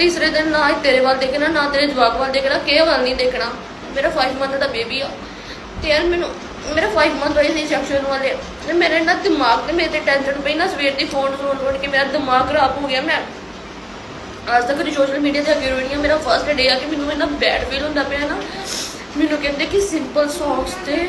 ਤੀਸਰੇ ਦਿਨ ਨਾ ਹੀ ਤੇਰੇ ਵੱਲ ਦੇਖਣਾ, ਨਾ ਤੇਰੇ ਜਵਾਕ ਵੱਲ ਦੇਖਣਾ ਕਿਸੇ ਵੱਲ ਨਹੀਂ ਦੇਖਣਾ? ਮੇਰਾ 5 ਮੰਥ ਦਾ ਬੇਬੀ ਆ। ਤੇ ਯਾਰ ਮੈਨੂੰ, ਮੇਰਾ 5 ਮੰਥ ਹੋਏ ਸੀ ਸੈਕਸ਼ਨ ਵਾਲੇ। ਤੇ ਮੇਰੇ ਨਾ ਦਿਮਾਗ ਤੇ ਮੇਰੇ ਤੇ ਟੈਨਸ਼ਨ ਪਈ ਨਾ, ਸਵੇਰ ਦੀ ਫੋਨ ਫੋਨ ਫੋਨ ਕੇ ਮੇਰਾ ਦਿਮਾਗ ਖਰਾਬ ਹੋ ਗਿਆ। ਮੈਂ ਅੱਜ ਤੱਕ ਦੀ ਸੋਸ਼ਲ ਮੀਡੀਆ ਤੇ ਅੱਗੇ ਰੋਣੀ ਮੇਰਾ ਫਰਸਟ ਡੇ ਆ ਕਿ ਮੈਨੂੰ ਇੰਨਾ ਬੈਡ ਫੀਲ ਹੁੰਦਾ ਪਿਆ ਨਾ। ਮੈਨੂੰ ਕਹਿੰਦੇ ਕਿ ਸਿੰਪਲ ਸੌਂਗਸ ਤੇ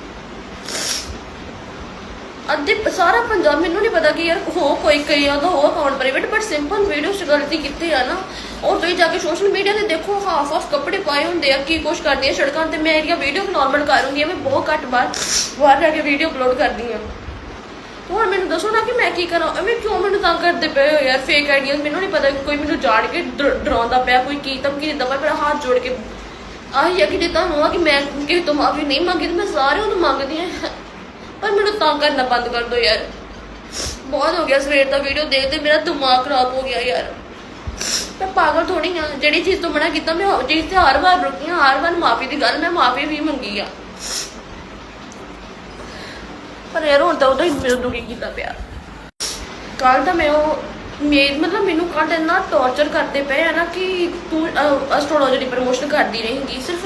ਅੱਧੇ ਸਾਰਾ ਪੰਜਾਬ ਮੈਨੂੰ ਨਹੀਂ ਪਤਾ ਕਿ ਯਾਰ ਹੋ ਕੋਈ ਕਈ ਆ ਤਾਂ ਹੋ account private but simple video ਚ ਗਲਤੀ ਕੀਤੀ ਆ ਨਾ। ਔਰ ਤੁਸੀਂ ਜਾ ਕੇ ਸੋਸ਼ਲ ਮੀਡੀਆ ਤੇ ਦੇਖੋ ਹਾਫ ਆਫ ਕੱਪੜੇ ਪਾਏ ਹੁੰਦੇ ਆ, ਕੀ ਕੁਛ ਕਰਦੀ ਆ ਸੜਕਾਂ ਤੇ। ਮੈਂ ਇਹਦੀਆਂ ਵੀਡੀਓ ਨਾਰਮਲ ਕਰ ਹੁੰਦੀ ਆ, ਮੈਂ ਬਹੁਤ ਘੱਟ ਬਾਰ ਬਾਹਰ ਜਾ ਕੇ ਵੀਡੀਓ ਅਪਲੋਡ ਕਰਦੀ ਆ। ਹੁਣ ਮੈਨੂੰ ਦੱਸੋ ਨਾ ਕਿ ਮੈਂ ਕੀ ਕਰਾਂ? ਐਵੇਂ ਕਿਉਂ ਮੈਨੂੰ ਤੰਗ ਕਰਦੇ ਪਏ ਹੋ ਯਾਰ? ਫੇਕ ਆਈਡੀਆਂ ਮੈਨੂੰ ਨਹੀਂ ਪਤਾ ਕੋਈ ਮੈਨੂੰ ਜਾਣ ਕੇ ਡਰ- ਡਰਾਉਂਦਾ ਪਿਆ, ਕੋਈ ਕੀ ਧਮਕੀ ਦਿੰਦਾ ਪਿਆ, ਮੇਰਾ ਹੱਥ ਜੋੜ ਕੇ। ਆਹੀ ਆ ਕਿ ਜੇ ਤੁਹਾਨੂੰ ਆ ਕਿ ਮੈਂ ਕਿਸੇ ਤੋਂ ਮਾਫੀ ਨਹੀਂ ਮੰਗੀ, ਤੇ ਮੈਂ ਸਾਰਿਆਂ ਤੋਂ ਮੰਗਦੀ ਆ। ਪਰ ਮੈਨੂੰ ਤੰਗ ਕਰਨਾ ਬੰਦ ਕਰ ਦਿਓ ਯਾਰ। ਬਹੁਤ ਹੋ ਗਿਆ ਸਵੇਰ ਦਾ ਵੀਡੀਓ ਦੇਖਦੇ ਮੇਰਾ ਦਿਮਾਗ ਖਰਾਬ ਹੋ ਗਿਆ ਯਾਰ। ਮੈਂ ਪਾਗਲ ਥੋੜੀ ਆ, ਜਿਹੜੀ ਚੀਜ਼ ਤੋਂ ਮਨਾ ਕੀਤਾ, ਮੈਂ ਉਹ ਚੀਜ਼ ਤੇ ਹਰ ਵਾਰ ਰੁਕੀ ਹਾਂ ਹਰ ਵਾਰ ਮਾਫੀ ਦੀ ਗੱਲ, ਮੈਂ ਮਾਫੀ ਵੀ ਮੰਗੀ ਆ। ਪਰ ਯਾਰ ਹੁਣ ਤਾਂ ਉਹਦਾ ਹੀ ਮੈਨੂੰ ਦੁਖੀ ਕੀਤਾ ਪਿਆ। ਕੱਲ ਤਾਂ ਮੈਂ ਉਹ ਮੇ, ਮਤਲਬ ਮੈਨੂੰ ਕੱਲ ਇੰਨਾ ਟੌਰਚਰ ਕਰਦੇ ਪਏ ਆ ਨਾ ਕਿ ਤੂੰ ਐਸਟ੍ਰੋਲੋਜੀ ਦੀ ਪ੍ਰਮੋਸ਼ਨ ਕਰਦੀ ਰਹੇਂਗੀ, ਸਿਰਫ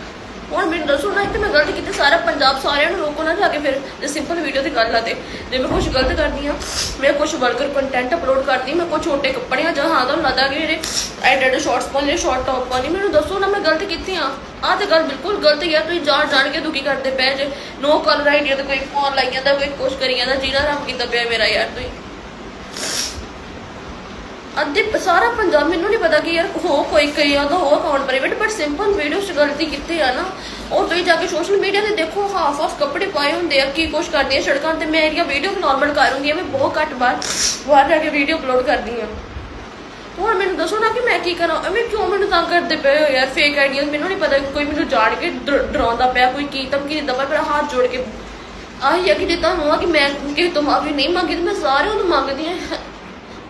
ਹੁਣ ਮੈਨੂੰ ਦੱਸੋ ਨਾ ਕਿ ਮੈਂ ਗਲਤ ਕੀਤੀ, ਸਾਰਾ ਪੰਜਾਬ ਸਾਰਿਆਂ ਨੂੰ ਰੋਕੋ ਨਾ ਜਾ ਕੇ ਫਿਰ ਜੇ ਸਿੰਪਲ ਵੀਡੀਓ ਤੇ ਗੱਲ ਆ ਤੇ। ਜੇ ਮੈਂ ਕੁਝ ਗਲਤ ਕਰਦੀ ਆ, ਮੈਂ ਕੁਝ ਵਲਗਰ ਕੰਟੈਂਟ ਅਪਲੋਡ ਕਰਦੀ, ਮੈਂ ਕੁਝ ਛੋਟੇ ਕੱਪੜੇ ਆ ਜਾਂ ਹਾਂ, ਤੁਹਾਨੂੰ ਲੱਗਦਾ ਕਿ ਮੇਰੇ ਐਡਿਟ ਸ਼ਾਰਟਸ ਪਾਉਂਦੇ ਸ਼ਾਰਟ ਟੌਪ ਪਾਉਂਦੀ ਮੈਨੂੰ ਦੱਸੋ ਨਾ, ਮੈਂ ਗਲਤ ਕੀਤੀ ਆ। ਆਹ ਤੇ ਗੱਲ ਬਿਲਕੁਲ ਗਲਤ ਯਾਰ ਤੁਸੀਂ ਜਾਣ ਜਾਣ ਕੇ ਦੁਖੀ ਕਰਦੇ ਪਏ ਜੇ। ਨੋ ਕਲਰ ਆਈਡੀਆ ਤੇ ਕੋਈ ਫੋਨ ਲਾਈ ਜਾਂਦਾ, ਕੋਈ ਕੁਛ ਕਰੀ ਜਾਂਦਾ, ਜਿਹਦਾ ਰਾਮ ਕੀਤਾ ਪਿਆ ਮੇਰਾ ਯਾਰ, ਤੁਸੀਂ। ਅੱਧੇ ਸਾਰਾ ਪੰਜਾਬ ਮੈਨੂੰ ਨਹੀਂ ਪਤਾ ਕਿ ਯਾਰ ਹੋ ਕੋਈ ਕਈ ਆ ਹੋ account private but simple video ਚ ਗਲਤੀ ਕੀਤੀ ਆ ਨਾ, ਉਹ ਤੁਸੀਂ ਜਾ ਕੇ ਸੋਸ਼ਲ ਮੀਡੀਆ ਤੇ ਦੇਖੋ ਹਾਫ ਆਫ ਕੱਪੜੇ ਪਾਏ ਹੁੰਦੇ ਆ, ਕੀ ਕੁਛ ਕਰਦੀ ਸੜਕਾਂ ਤੇ, ਮੈਂ ਇਹਦੀਆਂ ਵੀਡੀਓ ਨਾਰਮਲ ਕਰ ਮੈਂ ਬਹੁਤ ਘੱਟ ਬਾਰ ਬਾਹਰ ਜਾ ਕੇ ਵੀਡੀਓ ਅਪਲੋਡ ਕਰਦੀ ਆ। ਹੁਣ ਮੈਨੂੰ ਦੱਸੋ ਨਾ ਕਿ ਮੈਂ ਕੀ ਕਰਾਂ, ਐਵੇਂ ਕਿਉਂ ਮੈਨੂੰ ਤੰਗ ਕਰਦੇ ਪਏ ਹੋ ਯਾਰ ਫੇਕ ਆਈਡੀਆਂ ਮੈਨੂੰ ਨਹੀਂ ਪਤਾ ਕੋਈ ਮੈਨੂੰ ਜਾਣ ਕੇ ਡਰਾਉਂਦਾ ਪਿਆ, ਕੋਈ ਕੀ ਧਮਕੀ ਦਿੰਦਾ ਪਿਆ, ਮੇਰਾ ਹੱਥ ਜੋੜ ਕੇ। ਆਹੀ ਆ ਕਿ ਜੇ ਤੁਹਾਨੂੰ ਆ ਕਿ ਮੈਂ ਕਿਸੇ ਤੋਂ ਮਾਫੀ ਨਹੀਂ ਮੰਗੀ, ਤੇ ਮੈਂ ਸਾਰਿਆਂ ਤੋਂ ਮੰਗਦੀ ਆ।